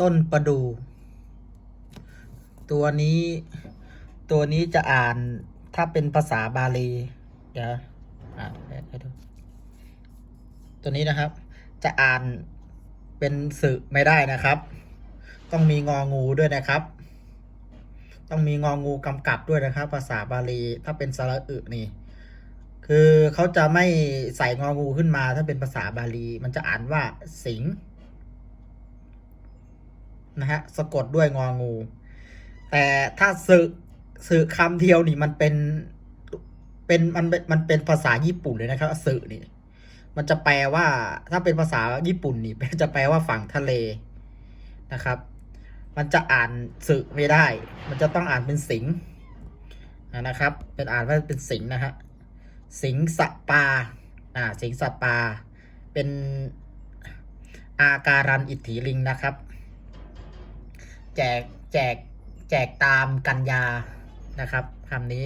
ต้นประดูตัวนี้ ตัวนี้จะอ่านถ้าเป็นภาษาบาลีเดี๋ยวอ่านให้ดูตัวนี้นะครับ จะอ่านเป็นสึไม่ได้นะครับ ต้องมีงองูด้วยนะครับ ต้องมีงองูกำกับด้วยนะครับ ภาษาบาลีถ้าเป็นสระอึนี่ คือเขาจะไม่ใส่งองูขึ้นมา ถ้าเป็นภาษาบาลี มันจะอ่านว่าสิงห์ นะฮะสะกดด้วยงองู แต่ถ้าสึสึคำเดียวนี่มันเป็นเป็นมันเป็นมันเป็นภาษาญี่ปุ่นเลยนะครับสึนี่มันจะแปลว่า ถ้าเป็นภาษาญี่ปุ่นนี่จะแปลว่าฝั่งทะเลนะครับ มันจะอ่านสึไม่ได้ มันจะต้องอ่านเป็นสิงนะครับ เป็นอ่านว่าเป็นสิงนะฮะสิงสปาอ่าสิงสปา เป็นอาการันอิทธิลิงนะครับ แจกแจกแจกตามกันยานะครับคำนี้